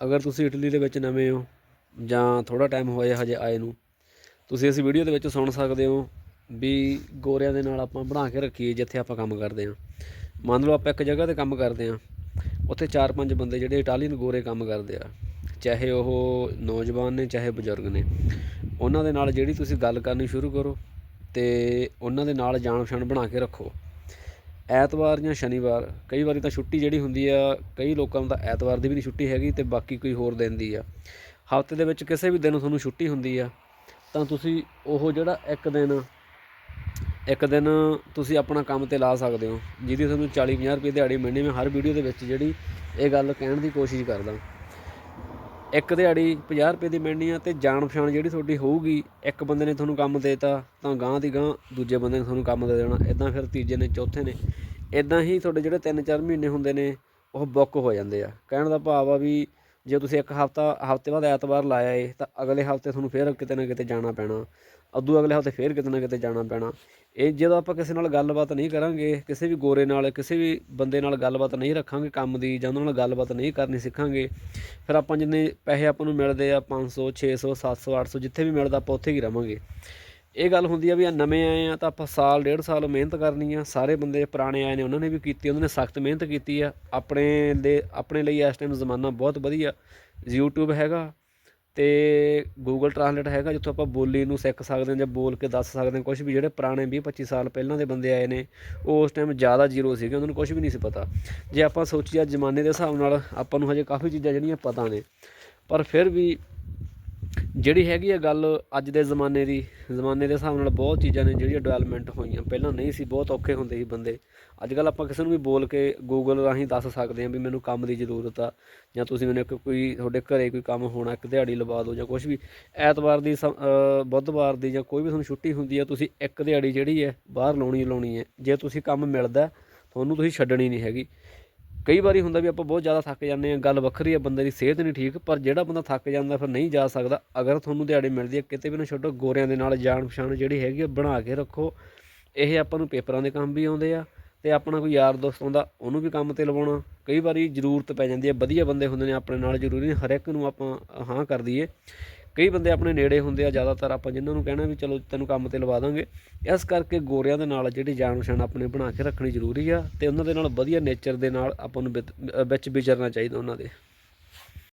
ਅਗਰ ਤੁਸੀਂ ਇਟਲੀ ਦੇ ਵਿੱਚ ਨਵੇਂ ਹੋ ਜਾਂ ਥੋੜਾ ਟਾਈਮ ਹੋਇਆ ਹਜੇ ਆਏ ਨੂੰ, ਤੁਸੀਂ ਇਸ ਵੀਡੀਓ ਦੇ ਵਿੱਚ ਸੁਣ ਸਕਦੇ ਹੋ ਵੀ ਗੋਰਿਆਂ ਦੇ ਨਾਲ ਆਪਾਂ ਬਣਾ ਕੇ ਰੱਖੀਏ ਜਿੱਥੇ ਆਪਾਂ ਕੰਮ ਕਰਦੇ ਹਾਂ। ਮੰਨ ਲਓ ਆਪਾਂ ਇੱਕ ਜਗ੍ਹਾ ਤੇ ਕੰਮ ਕਰਦੇ ਹਾਂ, ਉੱਥੇ ਚਾਰ ਪੰਜ ਬੰਦੇ ਜਿਹੜੇ ਇਟਾਲੀਅਨ ਗੋਰੇ ਕੰਮ ਕਰਦੇ ਆ, ਚਾਹੇ ਉਹ ਨੌਜਵਾਨ ਨੇ ਚਾਹੇ ਬਜ਼ੁਰਗ ਨੇ, ਉਹਨਾਂ ਦੇ ਨਾਲ ਜਿਹੜੀ ਤੁਸੀਂ ਗੱਲ ਕਰਨੀ ਸ਼ੁਰੂ ਕਰੋ ਤੇ ਉਹਨਾਂ ਦੇ ਨਾਲ ਜਾਣ ਪਛਾਣ ਬਣਾ ਕੇ ਰੱਖੋ। ਐਤਵਾਰ ਜਾਂ ਸ਼ਨੀਵਾਰ, ਕਈ ਵਾਰੀ ਤਾਂ ਛੁੱਟੀ ਜਿਹੜੀ ਹੁੰਦੀ ਆ, ਕਈ ਲੋਕਾਂ ਨੂੰ ਤਾਂ ਐਤਵਾਰ ਦੀ ਵੀ ਨਹੀਂ ਛੁੱਟੀ ਹੈਗੀ ਅਤੇ ਬਾਕੀ ਕੋਈ ਹੋਰ ਦਿਨ ਦੀ ਆ। ਹਫ਼ਤੇ ਦੇ ਵਿੱਚ ਕਿਸੇ ਵੀ ਦਿਨ ਤੁਹਾਨੂੰ ਛੁੱਟੀ ਹੁੰਦੀ ਆ, ਤਾਂ ਤੁਸੀਂ ਉਹ ਜਿਹੜਾ ਇੱਕ ਦਿਨ ਇੱਕ ਦਿਨ ਤੁਸੀਂ ਆਪਣਾ ਕੰਮ ਤੇ ਲਾ ਸਕਦੇ ਹੋ, ਜਿਹਦੀ ਤੁਹਾਨੂੰ 40 50 ਰੁਪਏ ਦਿਹਾੜੀ ਮਿਲਣੀ ਮੈਂ ਹਰ ਵੀਡੀਓ ਦੇ ਵਿੱਚ ਜਿਹੜੀ ਇਹ ਗੱਲ ਕਹਿਣ ਦੀ ਕੋਸ਼ਿਸ਼ ਕਰਦਾ। ਇੱਕ ਦਿਹਾੜੀ 50 ਰੁਪਏ ਦੀ ਮਿਲਣੀ ਆ ਤੇ ਜਾਣ ਪਛਾਣ ਜਿਹੜੀ ਤੁਹਾਡੀ ਹੋਊਗੀ, ਇੱਕ ਬੰਦੇ ਨੇ ਤੁਹਾਨੂੰ ਕੰਮ ਦੇਤਾ, ਤਾਂ ਗਾਂ ਦੀ ਗਾਂ ਦੂਜੇ ਬੰਦੇ ਨੇ ਤੁਹਾਨੂੰ ਕੰਮ ਦੇ ਦੇਣਾ ਇਦਾਂ ਫਿਰ ਤੀਜੇ ਨੇ, ਚੌਥੇ ਨੇ ਇਦਾਂ ਹੀ ਤੁਹਾਡੇ ਜਿਹੜੇ 3-4 ਮਹੀਨੇ ਹੁੰਦੇ ਨੇ, ਉਹ ਬੁੱਕ ਹੋ ਜਾਂਦੇ ਆ। ਕਹਿਣ ਦਾ ਭਾਵ ਆ ਵੀ ਜੇ ਤੁਸੀਂ ਇੱਕ ਹਫਤਾ, ਹਫ਼ਤੇ ਬਾਅਦ ਐਤਵਾਰ ਲਾਇਆ ਏ, ਤਾਂ ਅਗਲੇ ਹਫ਼ਤੇ ਤੁਹਾਨੂੰ ਫੇਰ ਕਿਤੇ ਨਾ ਕਿਤੇ ਜਾਣਾ ਪੈਣਾ। ਅੱਧੂ ਅਗਲੇ ਹਫ਼ਤੇ ਫੇਰ ਕਿਤੇ ਨਾ ਕਿਤੇ ਜਾਣਾ ਪੈਣਾ। ਇਹ ਜਦੋਂ ਆਪਾਂ ਕਿਸੇ ਨਾਲ ਗੱਲਬਾਤ ਨਹੀਂ ਕਰਾਂਗੇ, ਕਿਸੇ ਵੀ ਗੋਰੇ ਨਾਲ, ਕਿਸੇ ਵੀ ਬੰਦੇ ਨਾਲ ਗੱਲਬਾਤ ਨਹੀਂ ਰੱਖਾਂਗੇ ਕੰਮ ਦੀ ਜਾਂ ਉਹਨਾਂ ਨਾਲ ਗੱਲਬਾਤ ਨਹੀਂ ਕਰਨੀ ਸਿੱਖਾਂਗੇ, ਫਿਰ ਆਪਾਂ ਜਿੰਨੇ ਪੈਸੇ ਆਪਾਂ ਨੂੰ ਮਿਲਦੇ ਆ 500 600 700 800 ਜਿੱਥੇ ਵੀ ਮਿਲਦਾ ਆਪਾਂ ਉੱਥੇ ਹੀ ਰਵਾਂਗੇ। ਇਹ ਗੱਲ ਹੁੰਦੀ ਆ ਵੀ ਆ ਨਵੇਂ ਆਏ ਆ ਤਾਂ ਆਪਾਂ ਸਾਲ, ਡੇਢ ਸਾਲ ਮਿਹਨਤ ਕਰਨੀ ਆ। ਸਾਰੇ ਬੰਦੇ ਪੁਰਾਣੇ ਆਏ ਨੇ, ਉਹਨਾਂ ਨੇ ਵੀ ਕੀਤੀ, ਉਹਨਾਂ ਨੇ ਸਖਤ ਮਿਹਨਤ ਕੀਤੀ ਆ। ਆਪਣੇ ਦੇ, ਆਪਣੇ ਲਈ ਇਸ ਟਾਈਮ ਜ਼ਮਾਨਾ ਬਹੁਤ ਵਧੀਆ। YouTube ਹੈਗਾ ਤੇ Google Translate ਹੈਗਾ, ਜਿੱਥੋਂ ਆਪਾਂ ਬੋਲੀ ਨੂੰ ਸਿੱਖ ਸਕਦੇ ਹਾਂ ਜਾਂ ਬੋਲ ਕੇ ਦੱਸ ਸਕਦੇ ਹਾਂ। ਕੁਝ ਵੀ ਜਿਹੜੇ ਪੁਰਾਣੇ 20 25 ਸਾਲ ਪਹਿਲਾਂ ਦੇ ਬੰਦੇ ਆਏ ਨੇ, ਉਹ ਉਸ ਟਾਈਮ ਜ਼ਿਆਦਾ ਜ਼ੀਰੋ ਸੀਗੇ, ਉਹਨਾਂ ਨੂੰ ਕੁਝ ਵੀ ਨਹੀਂ ਸੀ ਪਤਾ। ਜੇ ਆਪਾਂ ਸੋਚੀਏ ਜ਼ਮਾਨੇ ਦੇ ਹਿਸਾਬ ਨਾਲ ਆਪਾਂ ਨੂੰ ਹਜੇ ਕਾਫੀ ਚੀਜ਼ਾਂ ਜਿਹੜੀਆਂ ਪਤਾ ਨੇ, ਪਰ ਫਿਰ ਵੀ ਜਿਹੜੀ ਹੈਗੀ ਆ ਗੱਲ ਅੱਜ ਦੇ ਜ਼ਮਾਨੇ ਦੀ, ਜ਼ਮਾਨੇ ਦੇ ਹਿਸਾਬ ਨਾਲ ਬਹੁਤ ਚੀਜ਼ਾਂ ਨੇ ਜਿਹੜੀਆਂ ਡਿਵੈਲਪਮੈਂਟ ਹੋਈਆਂ। ਪਹਿਲਾਂ ਨਹੀਂ ਸੀ, ਬਹੁਤ ਔਖੇ ਹੁੰਦੇ ਸੀ ਬੰਦੇ। ਅੱਜ ਕੱਲ ਆਪਾਂ ਕਿਸੇ ਨੂੰ ਵੀ ਬੋਲ ਕੇ ਗੂਗਲ ਰਾਹੀਂ ਦੱਸ ਸਕਦੇ ਹਾਂ ਵੀ ਮੈਨੂੰ ਕੰਮ ਦੀ ਜ਼ਰੂਰਤ ਆ, ਜਾਂ ਤੁਸੀਂ ਮੈਨੂੰ ਇੱਕ ਕੋਈ, ਤੁਹਾਡੇ ਘਰੇ ਕੋਈ ਕੰਮ ਹੋਣਾ, ਇੱਕ ਦਿਹਾੜੀ ਲਵਾ ਦਿਓ ਜਾਂ ਕੁਝ ਵੀ। ਐਤਵਾਰ ਦੀ ਸਮ- ਬੁੱਧਵਾਰ ਦੀ ਜਾਂ ਕੋਈ ਵੀ ਤੁਹਾਨੂੰ ਛੁੱਟੀ ਹੁੰਦੀ ਆ, ਤੁਸੀਂ ਇੱਕ ਦਿਹਾੜੀ ਜਿਹੜੀ ਹੈ ਬਾਹਰ ਲਾਉਣੀ ਲਾਉਣੀ ਹੈ। ਜੇ ਤੁਸੀਂ ਕੰਮ ਮਿਲਦਾ, ਤੁਹਾਨੂੰ ਤੁਸੀਂ ਛੱਡਣੀ ਨਹੀਂ ਹੈਗੀ। ਕਈ ਵਾਰੀ ਹੁੰਦਾ ਵੀ ਆਪਾਂ ਬਹੁਤ ਜ਼ਿਆਦਾ ਥੱਕ ਜਾਂਦੇ ਹਾਂ, ਗੱਲ ਵੱਖਰੀ ਹੈ ਬੰਦੇ ਦੀ ਸਿਹਤ ਨਹੀਂ ਠੀਕ, ਪਰ ਜਿਹੜਾ ਬੰਦਾ ਥੱਕ ਜਾਂਦਾ ਫਿਰ ਨਹੀਂ ਜਾ ਸਕਦਾ। ਅਗਰ ਤੁਹਾਨੂੰ ਦਿਹਾੜੀ ਮਿਲਦੀ ਹੈ, ਕਿਤੇ ਵੀ ਨਾ ਛੱਡੋ, ਗੋਰਿਆਂ ਦੇ ਨਾਲ ਜਾਣ ਪਛਾਣ ਜਿਹੜੀ ਹੈਗੀ ਆ, ਬਣਾ ਕੇ ਰੱਖੋ। ਇਹ ਆਪਾਂ ਨੂੰ ਪੇਪਰਾਂ ਦੇ ਕੰਮ ਵੀ ਆਉਂਦੇ ਆ ਤੇ ਆਪਣਾ ਕੋਈ ਯਾਰ ਦੋਸਤ ਆਉਂਦਾ, ਉਹਨੂੰ ਵੀ ਕੰਮ ਤੇ ਲਵਾਉਣਾ। ਕਈ ਵਾਰੀ ਜ਼ਰੂਰਤ ਪੈ ਜਾਂਦੀ ਹੈ, ਵਧੀਆ ਬੰਦੇ ਹੁੰਦੇ ਨੇ, ਆਪਣੇ ਨਾਲ ਜ਼ਰੂਰੀ ਨਹੀਂ, ਹਰ ਇੱਕ ਨੂੰ ਆਪਾਂ ਹਾਂ ਕਰ ਦਈਏ। ਕਈ ਬੰਦੇ ਆਪਣੇ ਨੇੜੇ ਹੁੰਦੇ ਆ, ਜ਼ਿਆਦਾਤਰ ਆਪਾਂ ਜਿਨ੍ਹਾਂ ਨੂੰ ਕਹਿਣਾ ਵੀ ਚਲੋ ਤੈਨੂੰ ਕੰਮ ਤੇ ਲਵਾ ਦਾਂਗੇ। ਇਸ ਕਰਕੇ ਗੋਰਿਆਂ ਦੇ ਨਾਲ ਜਿਹੜੀ ਜਾਣ ਪਛਾਣ ਆਪਣੇ ਬਣਾ ਕੇ ਰੱਖਣੀ ਜ਼ਰੂਰੀ ਆ ਤੇ ਉਹਨਾਂ ਦੇ ਨਾਲ ਵਧੀਆ ਨੇਚਰ ਦੇ ਨਾਲ ਆਪਾਂ ਨੂੰ ਵਿਤ- ਵਿੱਚ ਵਿਚਰਨਾ ਚਾਹੀਦਾ ਉਹਨਾਂ ਦੇ।